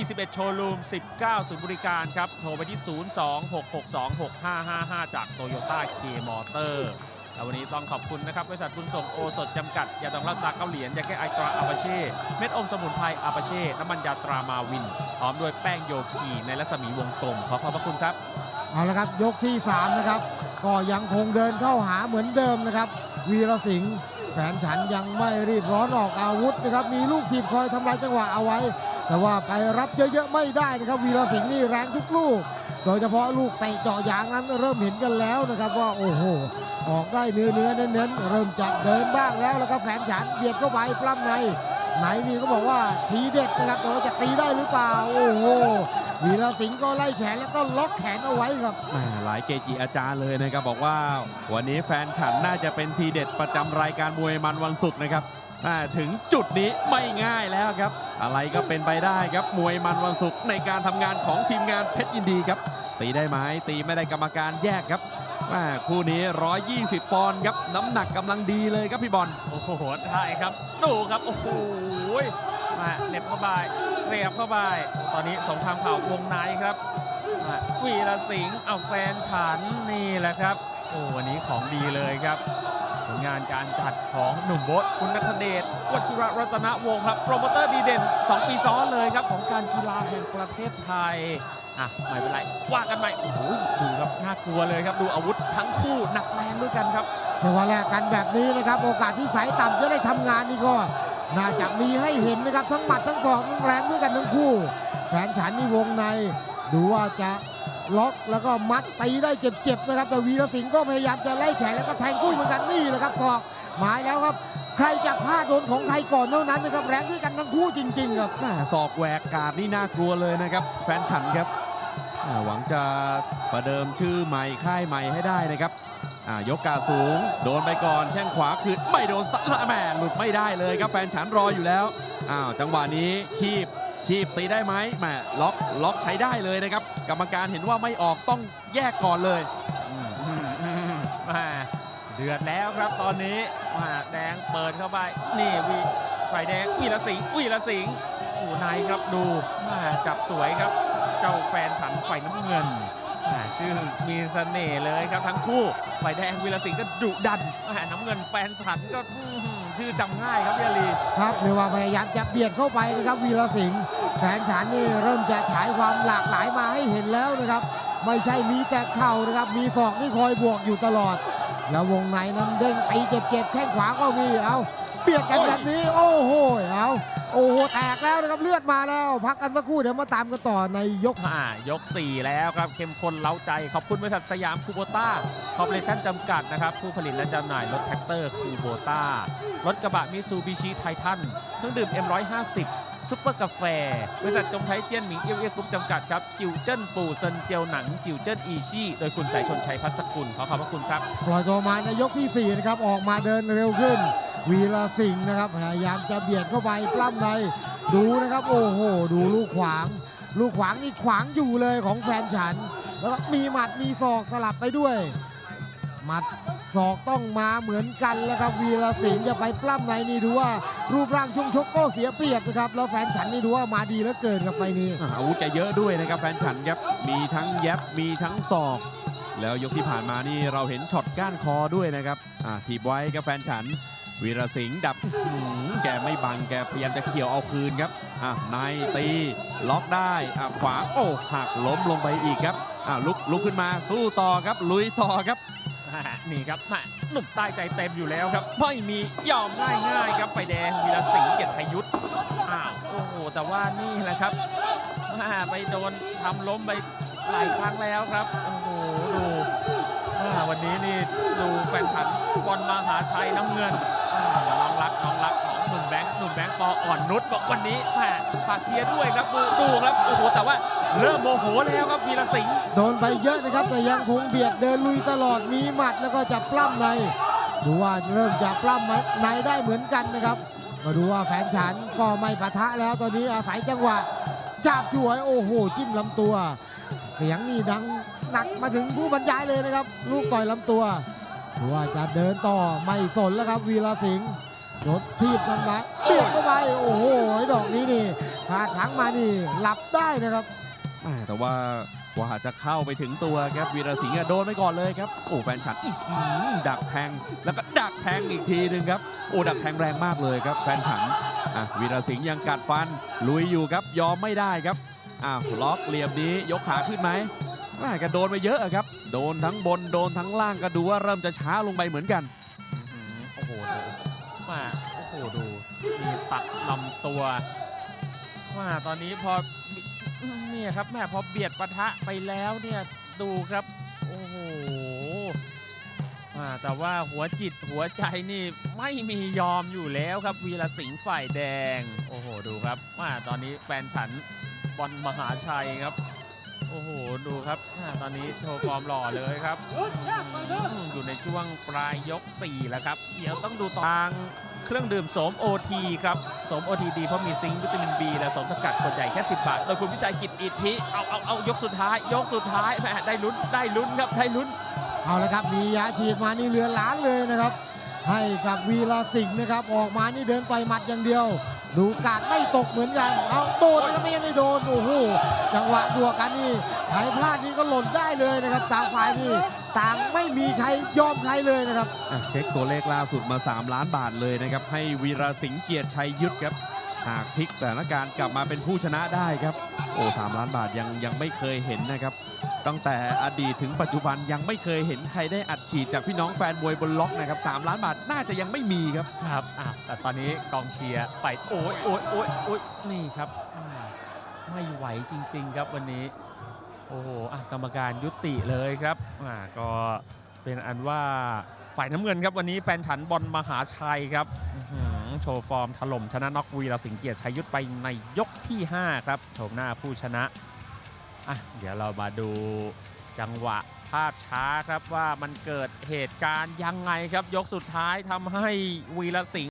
21 โชว์รูม 19 ศูนย์บริการครับ โทรไปที่ 026626555 จากโตโยต้าเคมอเตอร์แล้ววันนี้ต้องขอบคุณนะครับ บริษัทบุญส่งโอสถจำกัด ยาดองเหล้าตราเก้าเหรียญยาแก้ไอตราอาปาเช่ เม็ดอมสมุนไพรอาปาเช่ น้ำมันยาตรามาวินพร้อมด้วยแป้งโยคีในรัศมีวงกลม ขอขอบพระคุณครับ เอาละครับ ยกที่ 3 นะครับ ก็ยังคงเดินเข้าหาเหมือนเดิมนะครับ วีรสิงห์แฟนฉันยังไม่รีบร้อนออกอาวุธนะครับ มีลูกทีมคอยทำลายจังหวะเอาไว้ แต่ว่าไปรับเยอะๆไม่ได้นะครับวีรสิงห์นี่แรงทุกลูก โดยเฉพาะลูกเตะเจาะยางนั้นเริ่มเห็นกันแล้วนะครับว่าโอ้โหออกได้เนื้อเนื้อเน้นๆเริ่มจะเดินบ้างแล้วแล้วครับแฟนฉันเบียดเข้าไปปล้ำในไหนนี่ก็บอกว่าทีเด็ดนะครับแต่ว่าจะตีได้หรือเปล่าโอ้โหวีรสิงห์ก็ไล่แขนแล้วก็ล็อกแขนเอาไว้ครับหลายเกจิอาจารย์เลยนะครับบอกว่าวันนี้แฟนฉันน่าจะเป็นทีเด็ดประจำรายการมวยมันวันศุกร์นะครับ ถึงจุดนี้ไม่ง่ายแล้วครับ อะไรก็เป็นไปได้ครับมวยมันวันศุกร์ในการทำงานของทีมงานเพชรยินดีครับ ตีได้ไหมตีไม่ได้กรรมการแยกครับคู่นี้ 120 ปอนด์ครับ น้ำหนักกำลังดีเลยครับพี่บอลโอ้โหใช่ครับดูครับโอ้โหมาเน็บเข้าไปเสียบเข้าไป ตอนนี้สงครามเข่าวงในครับวีรสิงห์เอาแฟนฉันนี่แหละครับโอ้วันนี้ของดีเลยครับ ลงานการจัดของหนุ่มโบดคุณนัทเดชวชิระรัตนวงศ์ครับ โปรโมเตอร์ดีเด่น 2 ปีซ้อนเลยครับ ของการกีฬาแห่งประเทศไทย อะ ไม่เป็นไร ว่ากันใหม่โอ้โหดูครับ น่ากลัวเลยครับ ดูอาวุธทั้งคู่หนักแรงด้วยกันครับแต่ว่าแลกกันแบบนี้นะครับ โอกาสที่สายต่ำจะได้ทำงานนี่ก็ น่าจะมีให้เห็นนะครับ ทั้งหมัดทั้งศอกทั้งแรงด้วยกันทั้งคู่แฟนฉันนี่วงใน ดูว่าจะ ล็อกแล้วก็มัดตีได้เจ็บๆนะครับ แต่วีรสิงห์ก็พยายามจะไล่แขนแล้วก็แทงคู่เหมือนกันนี่แหละครับศอกหมายแล้วครับ ใครจะพลาดโดนของใครก่อนเท่านั้นนะครับแรงด้วยกันทั้งคู่จริงๆครับแม่ศอกแหวกกาดนี่น่ากลัวเลยนะครับ แฟนฉันครับหวังจะประเดิมชื่อใหม่ค่ายใหม่ให้ได้นะครับยกกาสูง โดนไปก่อนแข้งขวาคืนไม่โดนสัละแม่หลุดไม่ได้เลยครับแฟนฉันรออยู่แล้วอ้าวจังหวะนี้คีบ คีบตีได้ไหมแม่ล็อกล็อกใช้ได้เลยนะครับ กรรมการเห็นว่าไม่ออกต้องแยกก่อนเลยอืมอืมอืมมาเดือดแล้วครับตอนนี้มาแดงเปิดเข้าไป นี่วีฝ่ายแดงวีรสิงห์วีรสิงห์โอ้ในครับดูมาจับสวยครับ เจ้าแฟนฉันฝ่ายน้ำเงินอ่าชื่อมีเสน่ห์เลยครับทั้งคู่ ฝ่ายแดงวีรสิงห์ก็ดุดันอ่าน้ำเงินแฟนฉันก็อื้อหือชื่อจำง่ายครับเยลี ครับเรียกว่าพยายามจะเบียดเข้าไปนะครับวีรสิงห์แฟนฉันนี่เริ่มจะฉายความหลากหลายมาให้เห็นแล้วนะครับ ไม่ใช่มีแต่เข่านะครับ มีศอกที่คอยบวกอยู่ตลอด แล้ววงในนั้นเด้งตีเจ็บๆแข้งขวาก็มีเอาเบียดกันแบบนี้ โอ้โหเอาโอ้โหแตกแล้วนะครับเลือดมาแล้ว พักกันสักครู่เดี๋ยวมาตามกันต่อในยกอ่ายก 4 แล้วครับ เข้มข้นเล้าใจ ขอบคุณบริษัทสยามคูโบต้าคอร์ปอเรชั่นจำกัดนะครับ ผู้ผลิตและจำหน่ายรถแท็กเตอร์คูโบต้ารถกระบะมิซูบิชิไททันเครื่องดื่ม M150 ซุปเปอร์กาแฟ บริษัทจงไทยเจี้ยนหมิงเอี้ยวเอี้ยกรุ๊ปจำกัดครับ จิวเจิ้นปู่เซินเจียวหนัง จิวเจิ้นอีชี่ โดยคุณสายชนชัยพัสกุล ขอขอบพระคุณครับ ปล่อยตัวมาในยกที่ 4 นะครับ ออกมาเดินเร็วขึ้น วีรสิงห์นะครับ พยายามจะเบียดเข้าไปปล้ำใน ดูนะครับ โอ้โห ดูลูกขวาง ลูกขวางนี่ขวางอยู่เลยของแฟนฉัน แล้วก็มีหมัดมีศอกสลับไปด้วย มัดศอกต้องมาเหมือนกันแล้วครับวีรสิงห์จะไปปล้ำในนี่ดูว่ารูปร่างช่วงชกก็เสียเปรียบนะครับแล้วแฟนฉันนี่ดูว่ามาดีเหลือเกินกับไฟนี้อ่าอาวุธแกเยอะด้วยนะครับแฟนฉันครับมีทั้งแยบมีทั้งศอก แล้วยกที่ผ่านมานี่เราเห็นช็อตก้านคอด้วยนะครับอ่าทีบไว้กับแฟนฉัน วีรสิงห์ดับแกไม่บังแกพยายามจะเกี่ยวเอาคืนครับอะในตีล็อกได้อะขวาโอ้หักล้มลงไปอีกครับอะลุกลุกขึ้นมาสู้ต่อครับลุยต่อครับ อ่านี่ครับม่หนุ่มใต้ใจเต็มอยู่แล้วครับ ไม่มียอมง่ายง่ายครับไฟแดงวีรสิงห์เกียรติชัยยุทธอ้าวโอ้โหแต่ว่านี่แหละครับม่ไปโดนทำล้มไปหลายครั้งแล้วครับโอ้โหดูวันนี้นี่ดูแฟนขันบอลมหาชัยน้ำเงินน้องรักน้องรักข หนุ่มแบงค์หนุ่มแบงค์ปออ่อนนุชบอกวันนี้แม่ฝากเชียร์ด้วยครับดูดูครับโอ้โหแต่ว่าเริ่มโมโหแล้วครับวีรสิงห์โดนไปเยอะนะครับแต่ยังคงเบียดเดินลุยตลอดมีหมัดแล้วก็จะปล้ำใน ดูว่าเริ่มจะปล้ำในได้เหมือนกันนะครับ มาดูว่าแฟนฉันก็ไม่ปะทะแล้วตอนนี้อาศัยจังหวะจับช่วยโอ้โห จิ้มลำตัว เสียงนี่ดังหนักมาถึงผู้บรรยายเลยนะครับ ลูกต่อยลำตัวดูว่าจะเดินต่อไม่สนแล้วครับวีรสิงห์ โดนทีบทำร้ายเบียดเข้าไปโอ้โหดอกนี้นี่พาถังมานี่หลับได้นะครับแหม่แต่ว่ากว่าจะเข้าไปถึงตัวครับวีรสิงห์อะโดนไปก่อนเลยครับโอ้แฟนฉันอื้อหือดักแทงแล้วก็ดักแทงอีกทีหนึ่งครับโอ้ดักแทงแรงมากเลยครับ แฟนฉันอะวีรสิงห์ยังกัดฟันลุยอยู่ครับยอมไม่ได้ครับอ้าวล็อกเหลี่ยมนี้ยกขาขึ้นไหมแม่ก็โดนไปเยอะอะครับ โดนทั้งบนโดนทั้งล่างก็ดูว่าเริ่มจะช้าลงไปเหมือนกันอื้อหือโอ้โหดู มาโอ้โหดูมีตัดลำตัวมาตอนนี้พอเนี่ยครับแม่พอเบียดปะทะไปแล้วเนี่ยดูครับโอ้โหอ่าแต่ว่าหัวจิตหัวใจนี่ไม่มียอมอยู่แล้วครับ วีรสิงห์ฝ่ายแดง โอ้โหดูครับว่าตอนนี้แฟนฉันบอลมหาชัยครับ โอ้โห ดูครับอ่าตอนนี้โชว์ฟอร์มหล่อเลยครับอืมอยู่ในช่วงปลายยก 4 แล้วครับ เดี๋ยวต้องดูต่อทางเครื่องดื่มโสมโอทีครับโสมโอทีดีเพราะมีซิงค์วิตามิน B และสารสกัดขวดใหญ่แค่ 10 บาท โดยคุณวิชัยกิจอิทธิ เอาเอาเอายกสุดท้าย ยกสุดท้ายแหมได้ลุ้นได้ลุ้นครับได้ลุ้น เอาละครับ มียาฉีดมานี่เรือล้านเลยนะครับ ให้กับวีรสิงห์นะครับ ออกมานี่เดินต่อยหมัดอย่างเดียว ดูการไม่ตกเหมือนกัน เอาโดนก็ไม่ไม่โดนโอ้โหจังหวะดวกันนี่ใครพลาดนี่ก็หล่นได้เลยนะครับต่างฝ่ายนี่ต่างไม่มีใครยอมใครเลยนะครับเช็คตัวเลขล่าสุดมา 3 ล้านบาทเลยนะครับ ให้วีรสิงห์เกียรติชัยยุทธครับหากพลิกสถานการณ์กลับมาเป็นผู้ชนะได้ครับ โอ้สามล้านบาทยังยังไม่เคยเห็นนะครับ ตั้งแต่อดีตถึงปัจจุบันยังไม่เคยเห็นใครได้อัดฉีดจากพี่น้องแฟนมวยบนล็อกนะครับ3ล้านบาทน่าจะยังไม่มีครับครับอะแต่ตอนนี้กองเชียร์ฝ่ายโอ้ยโอ้ยโอ้ยโอ้ยนี่ครับ ไม่ไหวจริง ๆ ครับวันนี้ โอ้โหอะกรรมการยุติเลยครับอ่าก็เป็นอันว่าฝ่ายน้ำเงินครับวันนี้แฟนฉันบอลมหาชัยครับโชว์ฟอร์มถล่มชนะน็อกวีรสิงเกียรติชัยยุทธไปในยกที่ 5 ครับ โฉมหน้าผู้ชนะ อะเดี๋ยวเรามาดูจังหวะภาพช้าครับว่ามันเกิดเหตุการณ์ยังไงครับยกสุดท้ายทำให้วีรสิงห์